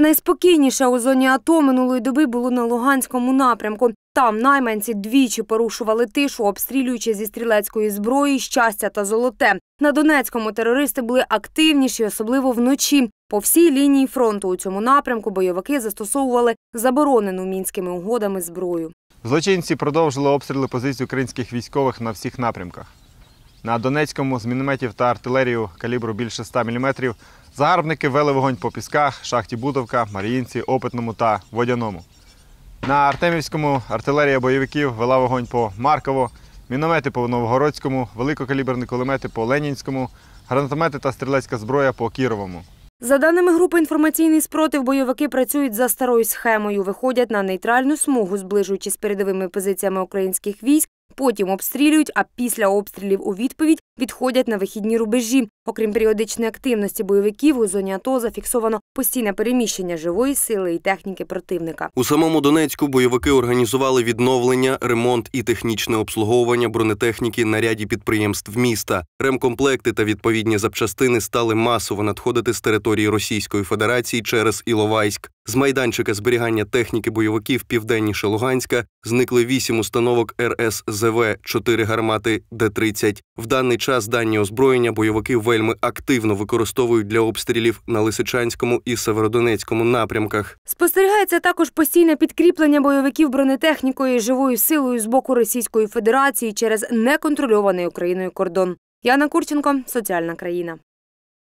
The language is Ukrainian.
Найспокійніше у зоні АТО минулої доби було на Луганському напрямку. Там найманці двічі порушували тишу, обстрілюючи зі стрілецької зброї щастя та золоте. На Донецькому терористи були активніші, особливо вночі. По всій лінії фронту у цьому напрямку бойовики застосовували заборонену мінськими угодами зброю. Злочинці продовжили обстріли позицій українських військових на всіх напрямках. На Донецькому з мінометів та артилерію калібру більше 100 мм загарбники вели вогонь по пісках, шахті Будовка, Маріїнці, Опитному та Водяному. На Артемівському артилерія бойовиків вела вогонь по Марково, міномети по Новгородському, великокаліберні кулемети по Ленінському, гранатомети та стрілецька зброя по Кіровому. За даними групи інформаційний спротив, бойовики працюють за старою схемою, виходять на нейтральну смугу, зближуючись з передовими позиціями українських військ. Потім обстрілюють, а після обстрілів у відповідь відходять на вихідні рубежі. Окрім періодичної активності бойовиків, у зоні АТО зафіксовано постійне переміщення живої сили і техніки противника. У самому Донецьку бойовики організували відновлення, ремонт і технічне обслуговування бронетехніки на ряді підприємств міста. Ремкомплекти та відповідні запчастини стали масово надходити з території Російської Федерації через Іловайськ. З майданчика зберігання техніки бойовиків південніше Луганська зникли вісім установок РСЗВ, чотири гармати Д-30. В даний час дані озброєння бойовики вельми активно використовують для обстрілів на Лисичанському і Северодонецькому напрямках. Спостерігається також постійне підкріплення бойовиків бронетехнікою і живою силою з боку Російської Федерації через неконтрольований Україною кордон. Яна Курченко, соціальна країна.